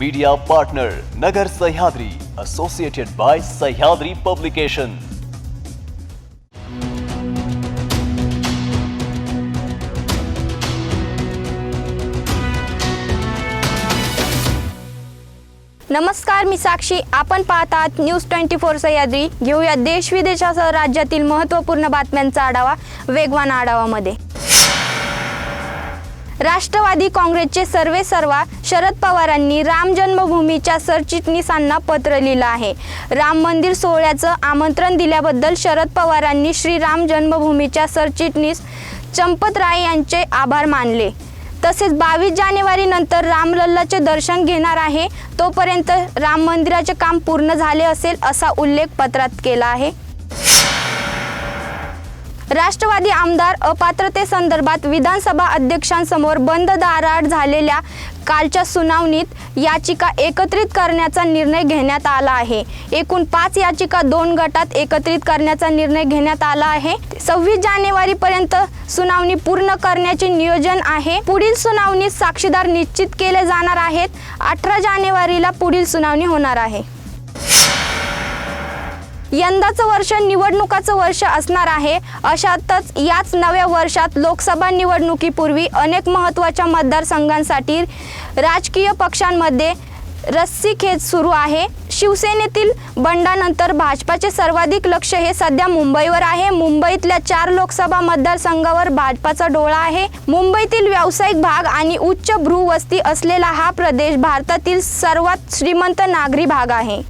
Media partner Nagar Sahyadri associated by Sahyadri publication नमस्कार मी साक्षी. आपण पाहतात न्यूज ट्वेंटी फोर सह्याद्री घेऊया देश विदेशासह राज्यातील महत्त्वपूर्ण बातम्यांचा आढावा वेगवान आढावामध्ये. राष्ट्रवादी काँग्रेसचे सर्वे सर्वा शरद पवारांनी राम जन्मभूमीच्या सरचिटणीसांना पत्र लिहिलं आहे. राम मंदिर सोहळ्याचं आमंत्रण दिल्याबद्दल शरद पवारांनी श्री राम जन्मभूमीच्या सरचिटणीस चंपत राय यांचे आभार मानले. तसेच बावीस जानेवारी नंतर रामलल्लाचे दर्शन घेणार आहे तोपर्यंत राम मंदिराचे काम पूर्ण झाले असेल असा उल्लेख पत्रात केला आहे. राष्ट्रवादी आमदार अपात्रतेसंदर्भात विधानसभा अध्यक्षांसमोर बंद दाराआड झालेल्या कालच्या सुनावणीत याचिका एकत्रित करण्याचा निर्णय घेण्यात आला आहे. एकूण पाच याचिका दोन गटात एकत्रित करण्याचा निर्णय घेण्यात आला आहे. सव्वीस जानेवारीपर्यंत सुनावणी पूर्ण करण्याचे नियोजन आहे. पुढील सुनावणीत साक्षीदार निश्चित केले जाणार आहेत. अठरा जानेवारीला पुढील सुनावणी होणार आहे. यंदाचं वर्ष निवडणुकाचं वर्ष असणार आहे. अशातच याच नव्या वर्षात लोकसभा निवडणुकीपूर्वी अनेक महत्त्वाच्या मतदारसंघांसाठी राजकीय पक्षांमध्ये रस्सीखेच सुरू आहे. शिवसेनेतील बंडानंतर भाजपाचे सर्वाधिक लक्ष हे सध्या मुंबईवर आहे. मुंबईतल्या चार लोकसभा मतदारसंघावर भाजपाचा डोळा आहे. मुंबईतील व्यावसायिक भाग आणि उच्च भ्रूवस्ती असलेला हा प्रदेश भारतातील सर्वात श्रीमंत नागरी भाग आहे.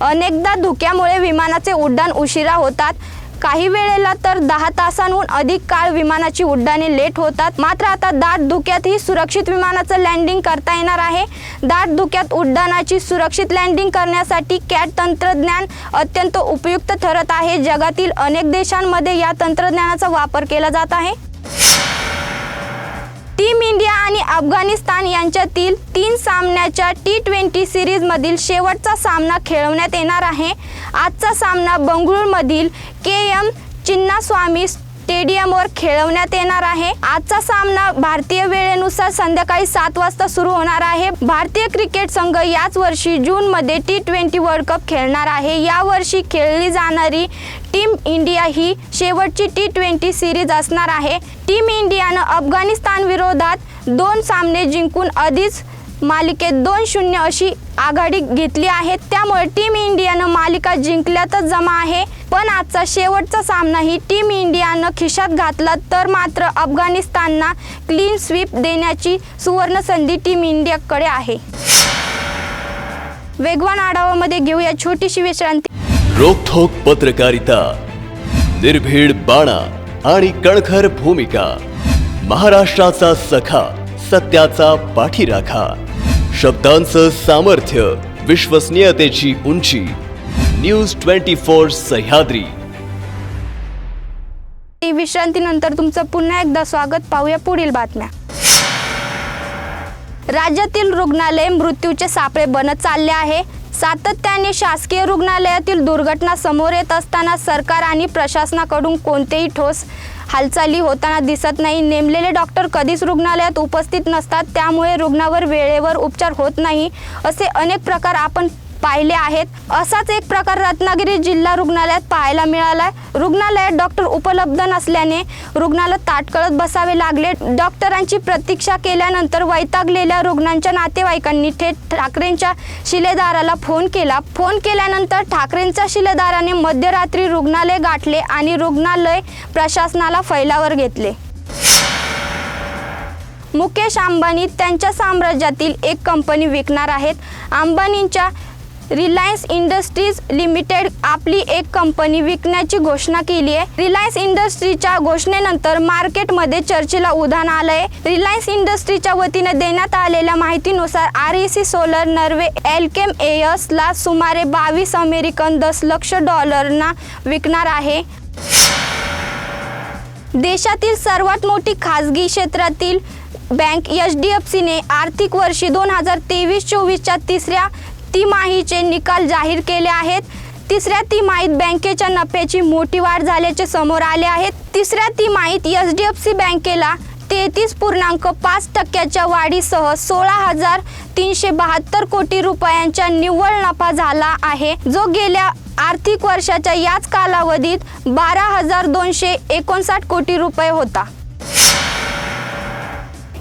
अनेकदा धुक्यामुळे विमानाचे उड्डाण उशिरा होतात. काही वेळेला तर दहा तासांहून अधिक काळ विमानाची उड्डाणे लेट होतात. मात्र आता दाट धुक्यातही सुरक्षित विमानाचं लँडिंग करता येणार आहे. दाट धुक्यात उड्डाणाची सुरक्षित लँडिंग करण्यासाठी कॅट तंत्रज्ञान अत्यंत उपयुक्त ठरत आहे. जगातील अनेक देशांमध्ये या तंत्रज्ञानाचा वापर केला जात आहे. टीम इंडिया आणि अफगाणिस्तान यांच्यातील तीन सामन्याच्या टी ट्वेंटी सिरीजमधील शेवटचा सामना खेळवण्यात येणार आहे. आजचा सामना बंगळुरूमधील के एम चिन्नास्वामी स्टेडियमवर खेळवण्यात येणार आहे. आजचा सामना भारतीय वेळेनुसार संध्याकाळी सात वाजता सुरू होणार आहे. भारतीय क्रिकेट संघ याच वर्षी जूनमध्ये टी ट्वेंटी वर्ल्ड कप खेळणार आहे. यावर्षी खेळली जाणारी टीम इंडिया ही शेवटची टी ट्वेंटी सिरीज असणार आहे. टीम इंडियानं अफगाणिस्तान विरोधात दोन सामने जिंकून आधीच मालिकेत दोन शून्य अशी आघाडी घेतली आहे. त्यामुळे टीम इंडियानं मालिका जिंकल्यातच जमा आहे. पण आजचा शेवटचा सामना ही टीम इंडियानं खिशात घातला तर मात्र अफगाणिस्तानना क्लीन स्वीप देण्याची सुवर्ण संधी टीम इंडियाकडे आहे. वेगवान आढावामध्ये घेऊया छोटीशी विश्रांती. रोखोक पत्रकारिता निर्भीड बाणा आणि कणखर भूमिका महाराष्ट्राचा सखा सत्याचा पाठीराखा शब्दांचं सामर्थ्य विश्वसनीयतेची उंची न्यूज ट्वेंटी फोर सह्याद्री. विश्रांतीनंतर तुमचं पुन्हा एकदा स्वागत. पाहूया पुढील बातम्या. राज्यातील रुग्णालय मृत्यूचे सापळे बनत चालले आहे. सातत्याने शासकीय रुग्णालयातील दुर्घटना समोर येत असताना सरकार आणि प्रशासनाकडून कोणतेही ठोस हालचाली होताना दिसत नाही. नेमलेले डॉक्टर कधीच रुग्णालयात उपस्थित नसतात त्यामुळे रुग्णावर वेळेवर उपचार होत नाही असे अनेक प्रकार आपण पाहिले आहेत. असाच एक प्रकार रत्नागिरी जिल्हा रुग्णालयात पाहायला मिळाला रुग्णालयात डॉक्टर उपलब्ध नसल्याने रुग्णाला ताटकळत बसावे लागले. डॉक्टरांची प्रतीक्षा केल्यानंतर वैतागलेल्या रुग्णांच्या नातेवाईकांनी थेट ठाकरेंच्या शिलेदाराला फोन केला. फोन केल्यानंतर ठाकरेंच्या शिलेदाराने मध्यरात्री रुग्णालय गाठले आणि रुग्णालय प्रशासनाला फैलावर घेतले. मुकेश अंबानी त्यांच्या साम्राज्यातील एक कंपनी विकणार आहेत. अंबानींच्या रिलायन्स इंडस्ट्रीज लिमिटेड आपली एक कंपनी विकण्याची घोषणा केली आहे. रिलायन्स इंडस्ट्रीच्या घोषणेनंतर मार्केटमध्ये चर्चेला उधाण आलंय. रिलायन्स इंडस्ट्रीच्या वतीने देण्यात आलेल्या माहितीनुसार R E C solar Norway Elkem एयसला सुमारे बावीस अमेरिकन दशलक्ष डॉलरना विकणार आहे. देशातील सर्वात मोठी खाजगी क्षेत्रातील बँक एच डी एफ सीने आर्थिक वर्षी दोन हजार तेवीस चोवीसच्या तिसऱ्या तिमाहीचे निकाल जाहीर केले आहेत. तिसऱ्या तिमाहीत बँकेच्या नफ्याची मोठी वाढ झाल्याचे समोर आले आहे. तिसऱ्या तिमाहीत एच डी एफ सी बँकेला तेहतीस पूर्णांक पाच टक्क्याच्या वाढीसह सोळा हजार तीनशे बहात्तर कोटी रुपयांचा निव्वळ नफा झाला आहे. जो गेल्या आर्थिक वर्षाच्या याच कालावधीत बारा हजार दोनशे एकोणसाठ कोटी रुपये होता.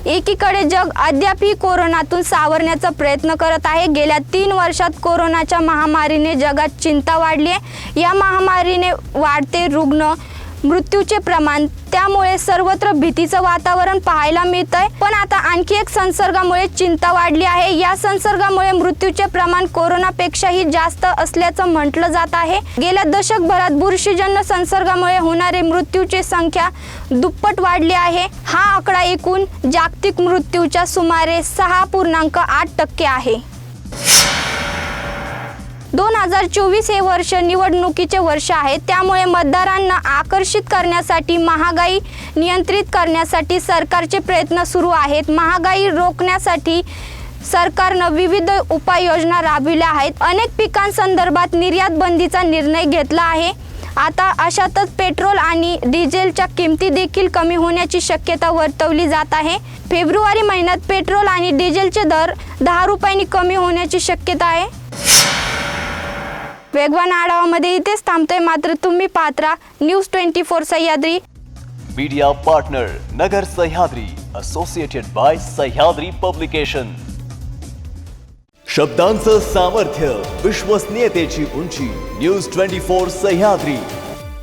एकीकडे जग अद्यापही कोरोनातून सावरण्याचा प्रयत्न करत आहे. गेल्या तीन वर्षात कोरोनाच्या महामारीने जगात चिंता वाढली आहे. या महामारीने वाढते रुग्ण मृत्यूचे प्रमाण. त्यामुळे सर्वत्र भीतीचं वातावरण पाहायला मिळत आहे पण आता आणखी एक संसर्गामुळे चिंता वाढली आहे. या संसर्गामुळे मृत्यूचे प्रमाण कोरोनापेक्षाही जास्त असल्याचं म्हटलं जात आहे. गेल्या दशकभरात बुरशीजन्य संसर्गामुळे होणारे मृत्यूची संख्या दुप्पट वाढली आहे. हा आकडा एकूण जागतिक मृत्यूच्या सुमारे सहा पूर्णांक आठ टक्के आहे. हजार चोवीस हे वर्ष निवडणुकीचे वर्ष आहे. त्यामुळे मतदारांना आकर्षित करण्यासाठी महागाई नियंत्रित करण्यासाठी सरकारचे प्रयत्न सुरू आहेत. महागाई रोखण्यासाठी सरकारनं विविध उपाययोजना राबविल्या आहेत. अनेक पिकांसंदर्भात निर्यात बंदीचा निर्णय घेतला आहे. आता अशातच पेट्रोल आणि डिझेलच्या किमती देखील कमी होण्याची शक्यता वर्तवली जात आहे. फेब्रुवारी महिन्यात पेट्रोल आणि डिझेलचे दर दहा रुपयांनी कमी होण्याची शक्यता आहे. वेगवान आढावामध्ये इथेच थांबतोय. मात्र तुम्ही Patra news twenty four Sahyadri. Media partner Nagar Sahyadri associated by Sahyadri publication शब्दांचं सामर्थ्य विश्वसनीयतेची उंची न्यूज ट्वेंटी फोर सह्याद्री.